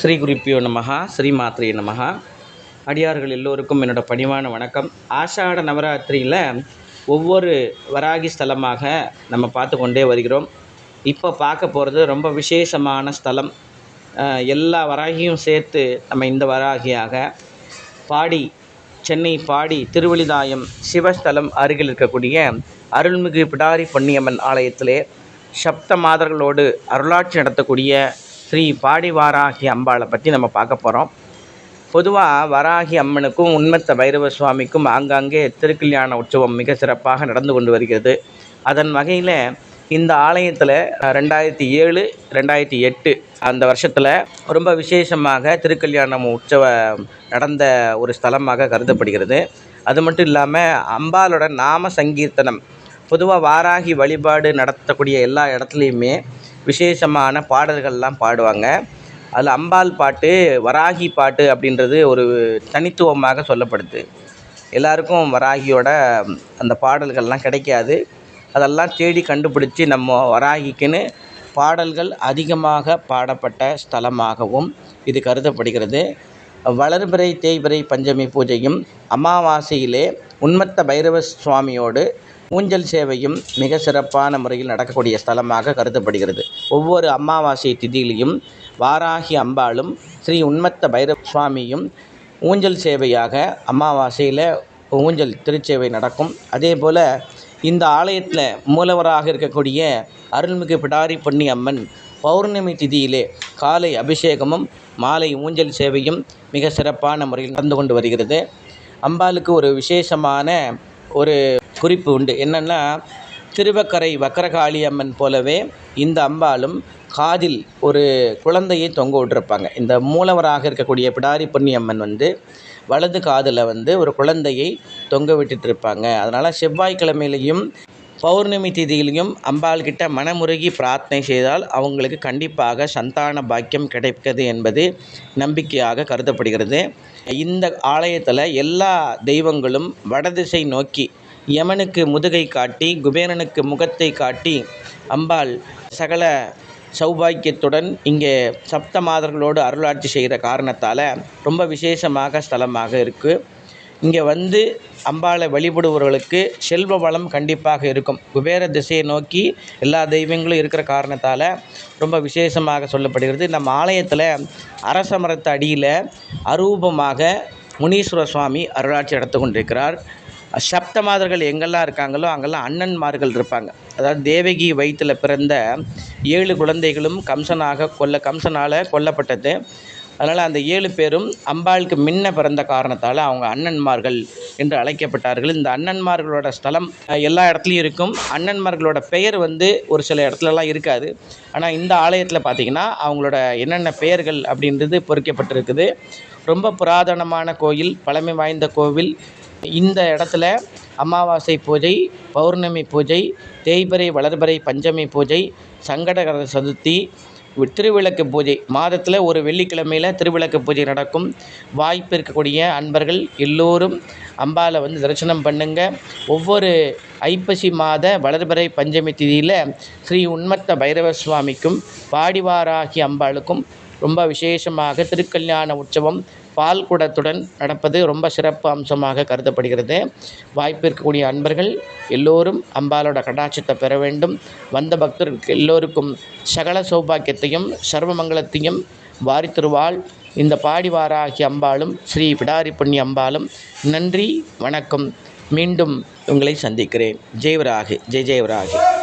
ஸ்ரீ குறிப்பியோ நமகா ஸ்ரீ மாத்ரே நமகா அடியார்கள் எல்லோருக்கும் என்னோட பணிவான வணக்கம். ஆஷாட நவராத்திரியில் ஒவ்வொரு வராகி ஸ்தலமாக நம்ம பார்த்து கொண்டே வருகிறோம். இப்போ பார்க்க போகிறது ரொம்ப விசேஷமான ஸ்தலம். எல்லா வராகியும் சேர்த்து நம்ம இந்த வராகியாக பாடி சென்னை பாடி திருவழிதாயம் சிவஸ்தலம் அருகில் இருக்கக்கூடிய அருள்மிகு பிடாரி பொன்னியம்மன் ஆலயத்திலே சப்த மாதர்களோடு அருளாட்சி நடத்தக்கூடிய ஸ்ரீ பாடி வாராகி அம்பாளை பற்றி நம்ம பார்க்க போகிறோம் பொதுவாக வராகி அம்மனுக்கும் உண்மத்த பைரவ சுவாமிக்கும் ஆங்காங்கே திருக்கல்யாண உற்சவம் மிக சிறப்பாக நடந்து கொண்டு வருகிறது. அதன் வகையில் இந்த ஆலயத்தில் ரெண்டாயிரத்தி ஏழு ரெண்டாயிரத்தி எட்டு அந்த வருஷத்தில் ரொம்ப விசேஷமாக திருக்கல்யாணம் உற்சவம் நடந்த ஒரு ஸ்தலமாக கருதப்படுகிறது. அது மட்டும் இல்லாமல் அம்பாளோட நாம சங்கீர்த்தனம் பொதுவாக வாராகி வழிபாடு நடத்தக்கூடிய எல்லா இடத்துலையுமே விசேஷமான பாடல்கள்லாம் பாடுவாங்க. அதில் அம்பாள் பாட்டு வராகி பாட்டு அப்படின்றது ஒரு தனித்துவமாக சொல்லப்படுது. எல்லாருக்கும் வராகியோட அந்த பாடல்கள்லாம் கிடைக்காது. அதெல்லாம் தேடி கண்டுபிடிச்சி நம்ம வராகிக்குன்னு பாடல்கள் அதிகமாக பாடப்பட்ட ஸ்தலமாகவும் இது கருதப்படுகிறது. வளர்பிறை தேய்பிறை பஞ்சமி பூஜையும் அமாவாசையிலே உண்மத்த பைரவ சுவாமியோடு ஊஞ்சல் சேவையும் மிக சிறப்பான முறையில் நடக்கக்கூடிய ஸ்தலமாக கருதப்படுகிறது. ஒவ்வொரு அமாவாசை திதியிலையும் வாராகி அம்பாளும் ஸ்ரீ உன்மத்த பைரவ சுவாமியும் ஊஞ்சல் சேவையாக அமாவாசையில் ஊஞ்சல் திருச்சேவை நடக்கும். அதே போல் இந்த ஆலயத்தில் மூலவராக இருக்கக்கூடிய அருள்மிகு பிடாரி பொன்னி அம்மன் பௌர்ணமி திதியிலே காலை அபிஷேகமும் மாலை ஊஞ்சல் சேவையும் மிக சிறப்பான முறையில் நடந்து கொண்டு வருகிறது. அம்பாளுக்கு ஒரு விசேஷமான ஒரு குறிப்பு உண்டு. என்னென்னா திருவக்கரை வக்கரகாளி அம்மன் போலவே இந்த அம்பாளும் காதில் ஒரு குழந்தையை தொங்க விட்டுருப்பாங்க. இந்த மூலவராக இருக்கக்கூடிய பிடாரி பொன்னி அம்மன் வந்து வலது காதில் வந்து ஒரு குழந்தையை தொங்க விட்டுட்டு இருப்பாங்க அதனால் செவ்வாய்க்கிழமையிலையும் பௌர்ணமி திதியிலையும் அம்பாள் கிட்ட மனமுருகி பிரார்த்தனை செய்தால் அவங்களுக்கு கண்டிப்பாக சந்தான பாக்கியம் கிடைக்கிறது என்பது நம்பிக்கையாக கருதப்படுகிறது. இந்த ஆலயத்தில் எல்லா தெய்வங்களும் வடதிசை நோக்கி யமனுக்கு முதுகை காட்டி குபேரனுக்கு முகத்தை காட்டி அம்பாள் சகல சௌபாக்கியத்துடன் இங்கே சப்த மாதர்களோடு அருளாட்சி செய்கிற காரணத்தால் ரொம்ப விசேஷமாக ஸ்தலமாக இருக்குது இங்கே வந்து அம்பாளை வழிபடுபவர்களுக்கு செல்வ வளம் கண்டிப்பாக இருக்கும். குபேர திசையை நோக்கி எல்லா தெய்வங்களும் இருக்கிற காரணத்தால் ரொம்ப விசேஷமாக சொல்லப்படுகிறது. நம்ம ஆலயத்தில் அரச மரத்து அடியில் அரூபமாக முனீஸ்வர சுவாமி அருளாட்சி நடத்து கொண்டிருக்கிறார். சப்த மாதர்கள் எங்கெல்லாம் இருக்காங்களோ அங்கெல்லாம் அண்ணன்மார்கள் இருப்பாங்க. அதாவது தேவகி வயிற்றில் பிறந்த ஏழு குழந்தைகளும் கம்சனாக கொல்ல கம்சனால் கொல்லப்பட்டது. அதனால் அந்த ஏழு பேரும் அம்பாளுக்கு முன்ன பிறந்த காரணத்தால் அவங்க அண்ணன்மார்கள் என்று அழைக்கப்பட்டார்கள். இந்த அண்ணன்மார்களோட ஸ்தலம் எல்லா இடத்துலையும் இருக்கும். அண்ணன்மார்களோட பெயர் வந்து ஒரு சில இடத்துலலாம் இருக்காது. ஆனால் இந்த ஆலயத்தில் பார்த்திங்கன்னா அவங்களோட என்னென்ன பெயர்கள் அப்படின்றது பொறிக்கப்பட்டிருக்குது. ரொம்ப புராதனமான கோயில் பழமை வாய்ந்த கோவில் இந்த இடத்துல அமாவாசை பூஜை பௌர்ணமி பூஜை தேய்பிறை வளர்பிறை பஞ்சமி பூஜை சங்கடகர சதுர்த்தி திருவிளக்கு பூஜை. மாதத்தில் ஒரு வெள்ளிக்கிழமையில் திருவிளக்கு பூஜை நடக்கும். வாய்ப்பு இருக்கக்கூடிய அன்பர்கள் எல்லோரும் அம்பாவை வந்து தரிசனம் பண்ணுங்க. ஒவ்வொரு ஐப்பசி மாத வளர்பிறை பஞ்சமி திதியில் ஸ்ரீ உண்மத்த பைரவ சுவாமிக்கும் பாடிவாராகி அம்பாளுக்கும் ரொம்ப விசேஷமாக திருக்கல்யாண உற்சவம் பால் குடத்துடன் நடப்பது ரொம்ப சிறப்பு அம்சமாக கருதப்படுகிறது. வாய்ப்பு இருக்கக்கூடிய அன்பர்கள் எல்லோரும் அம்பாலோட கடாட்சத்தை பெற வேண்டும். வந்த பக்தர்களுக்கு எல்லோருக்கும் சகல சௌபாக்கியத்தையும் சர்வமங்கலத்தையும் வாரி இந்த பாடிவாராகி அம்பாளும் ஸ்ரீ பிடாரி பொன்னி அம்பாளும் நன்றி வணக்கம். மீண்டும் உங்களை சந்திக்கிறேன். ஜெயவராகு ஜெய் ஜெயவராகு.